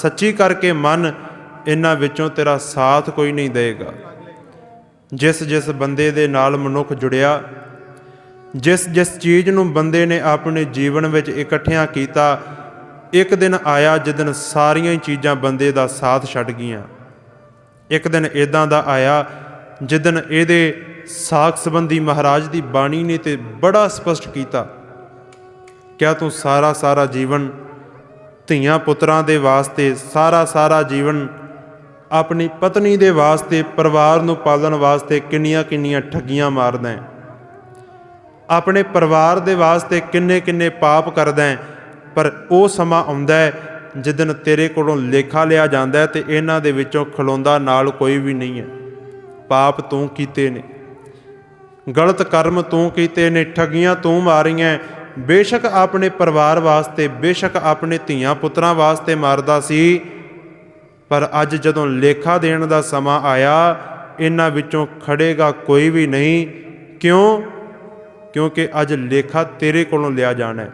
ਸੱਚੀ ਕਰਕੇ ਮੰਨ, ਇਹਨਾਂ ਵਿੱਚੋਂ ਤੇਰਾ ਸਾਥ ਕੋਈ ਨਹੀਂ ਦੇਗਾ। ਜਿਸ ਜਿਸ ਬੰਦੇ ਦੇ ਨਾਲ ਮਨੁੱਖ ਜੁੜਿਆ, ਜਿਸ ਜਿਸ ਚੀਜ਼ ਨੂੰ ਬੰਦੇ ਨੇ ਆਪਣੇ ਜੀਵਨ ਵਿੱਚ ਇਕੱਠਿਆਂ ਕੀਤਾ, ਇੱਕ ਦਿਨ ਆਇਆ ਜਿੱਦਨ ਸਾਰੀਆਂ ਹੀ ਚੀਜ਼ਾਂ ਬੰਦੇ ਦਾ ਸਾਥ ਛੱਡ ਗਈਆਂ। ਇੱਕ ਦਿਨ ਇਦਾਂ ਦਾ ਆਇਆ ਜਿੱਦਨ ਇਹਦੇ ਸਾਖ ਸੰਬੰਧੀ ਮਹਾਰਾਜ ਦੀ ਬਾਣੀ ਨੇ ਤੇ ਬੜਾ ਸਪਸ਼ਟ ਕੀਤਾ, ਕਿਆ ਤੂੰ ਸਾਰਾ ਸਾਰਾ ਜੀਵਨ ਧੀਆਂ ਪੁੱਤਰਾਂ ਦੇ ਵਾਸਤੇ ਸਾਰਾ ਸਾਰਾ ਜੀਵਨ ਆਪਣੀ ਪਤਨੀ ਦੇ ਵਾਸਤੇ, ਪਰਿਵਾਰ ਨੂੰ ਪਾਲਣ ਵਾਸਤੇ ਕਿੰਨੀਆਂ ਕਿੰਨੀਆਂ ਠੱਗੀਆਂ ਮਾਰਦਾ ਹੈ। ਆਪਣੇ ਪਰਿਵਾਰ ਦੇ ਵਾਸਤੇ ਕਿੰਨੇ ਕਿੰਨੇ ਪਾਪ ਕਰਦਾ ਹੈ, ਪਰ ਉਹ ਸਮਾਂ ਆਉਂਦਾ ਹੈ ਜਿੱਦਨ ਤੇਰੇ ਕੋਲੋਂ ਲੇਖਾ ਲਿਆ ਜਾਂਦਾ ਹੈ ਤੇ ਇਹਨਾਂ ਦੇ ਵਿੱਚੋਂ ਖਲੋਂਦਾ ਨਾਲ ਕੋਈ ਵੀ ਨਹੀਂ ਹੈ। ਪਾਪ ਤੂੰ ਕੀਤੇ ਨੇ, ਗਲਤ ਕਰਮ ਤੂੰ ਕੀਤੇ ਨੇ, ਠੱਗੀਆਂ ਤੂੰ ਮਾਰੀਆਂ ਬੇਸ਼ੱਕ ਆਪਣੇ ਪਰਿਵਾਰ ਵਾਸਤੇ, ਬੇਸ਼ੱਕ ਆਪਣੇ ਧੀਆਂ ਪੁੱਤਰਾਂ ਵਾਸਤੇ ਮਾਰਦਾ ਸੀ, ਪਰ ਅੱਜ ਜਦੋਂ ਲੇਖਾ ਦੇਣ ਦਾ ਸਮਾਂ ਆਇਆ, ਇਹਨਾਂ ਵਿੱਚੋਂ ਖੜੇਗਾ ਕੋਈ ਵੀ ਨਹੀਂ। ਕਿਉਂ? ਕਿਉਂਕਿ ਅੱਜ ਲੇਖਾ ਤੇਰੇ ਕੋਲੋਂ ਲਿਆ ਜਾਣਾ ਹੈ।